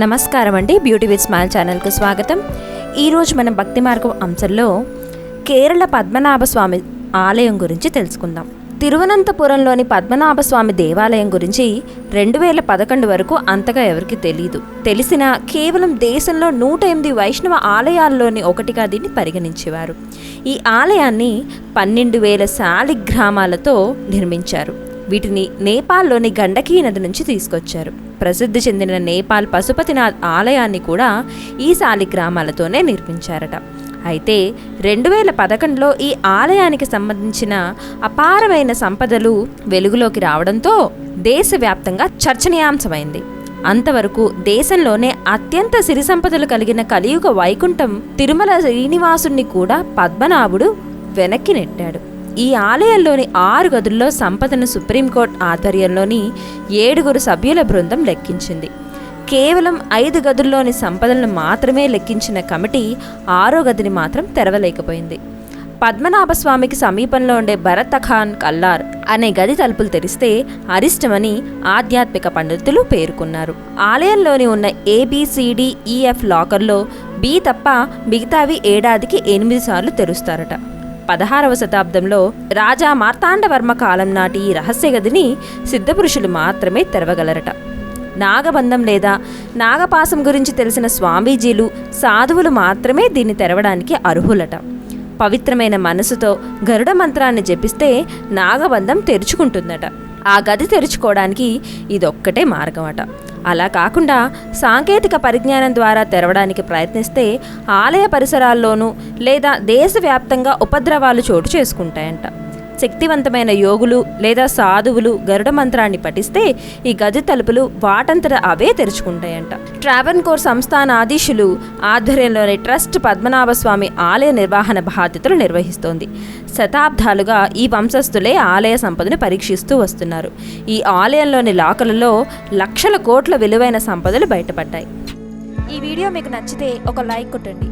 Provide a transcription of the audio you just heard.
నమస్కారం అండి. Beauty with smile ఛానల్కు స్వాగతం. ఈరోజు మనం భక్తి మార్గం అంశంలో కేరళ పద్మనాభ స్వామి ఆలయం గురించి తెలుసుకుందాం. తిరువనంతపురంలోని పద్మనాభ స్వామి దేవాలయం గురించి రెండు వేల పదకొండు వరకు అంతగా ఎవరికి తెలియదు తెలిసిన కేవలం దేశంలో నూట ఎనిమిది వైష్ణవ ఆలయాల్లోని ఒకటిగా దీన్ని పరిగణించేవారు. ఈ ఆలయాన్ని పన్నెండు వేల శాలిగ్రామాలతో నిర్మించారు. వీటిని నేపాల్లోని గండకీ నది నుంచి తీసుకొచ్చారు. ప్రసిద్ధి చెందిన నేపాల్ పశుపతినాథ్ ఆలయాన్ని కూడా ఈ శాలిగ్రామాలతోనే నిర్మించారట. అయితే రెండు వేల పదకొండులో ఈ ఆలయానికి సంబంధించిన అపారమైన సంపదలు వెలుగులోకి రావడంతో దేశవ్యాప్తంగా చర్చనీయాంశమైంది. అంతవరకు దేశంలోనే అత్యంత సిరి సంపదలు కలిగిన కలియుగ వైకుంఠం తిరుమల శ్రీనివాసుణ్ణి కూడా పద్మనాభుడు వెనక్కి నెట్టాడు. ఈ ఆలయంలోని ఆరు గదుల్లో సంపదను సుప్రీంకోర్టు ఆధ్వర్యంలోని ఏడుగురు సభ్యుల బృందం లెక్కించింది. కేవలం ఐదు గదుల్లోని సంపదలను మాత్రమే లెక్కించిన కమిటీ ఆరో గదిని మాత్రం తెరవలేకపోయింది. పద్మనాభ స్వామికి సమీపంలో ఉండే భరతఖాన్ కల్లార్ అనే గది తలుపులు తెరిస్తే అరిష్టమని ఆధ్యాత్మిక పండితులు పేర్కొన్నారు. ఆలయంలోని ఉన్న ఏబిసిడిఈఎఫ్ లాకర్లో బి తప్ప మిగతావి ఏడాదికి ఎనిమిది సార్లు తెరుస్తారట. పదహారవ శతాబ్దంలో రాజా మార్తాండవర్మ కాలం నాటి ఈ రహస్య గదిని సిద్ధపురుషులు మాత్రమే తెరవగలరట. నాగబంధం లేదా నాగపాసం గురించి తెలిసిన స్వామీజీలు సాధువులు మాత్రమే దీన్ని తెరవడానికి అర్హులట. పవిత్రమైన మనసుతో గరుడ మంత్రాన్ని జపిస్తే నాగబంధం తెరుచుకుంటుందట. ఆ గది తెరుచుకోవడానికి ఇదొక్కటే మార్గం అట అలా కాకుండా సాంకేతిక పరిజ్ఞానం ద్వారా తెరవడానికి ప్రయత్నిస్తే ఆలయ పరిసరాల్లోనూ లేదా దేశవ్యాప్తంగా ఉపద్రవాలు చోటు చేసుకుంటాయంట. శక్తివంతమైన యోగులు లేదా సాధువులు గరుడ మంత్రాన్ని పఠిస్తే ఈ గది తలుపులు వాటంతట అవే తెరుచుకుంటాయంట. ట్రావెన్ కోర్ సంస్థానాధీశులు ఆధ్వర్యంలోని ట్రస్ట్ పద్మనాభ స్వామి ఆలయ నిర్వహణ బాధ్యతలు నిర్వహిస్తోంది. శతాబ్దాలుగా ఈ వంశస్థులే ఆలయ సంపదను పరీక్షిస్తూ వస్తున్నారు. ఈ ఆలయంలోని లాకలలో లక్షల కోట్ల విలువైన సంపదలు బయటపడ్డాయి. ఈ వీడియో మీకు నచ్చితే ఒక లైక్ కొట్టండి.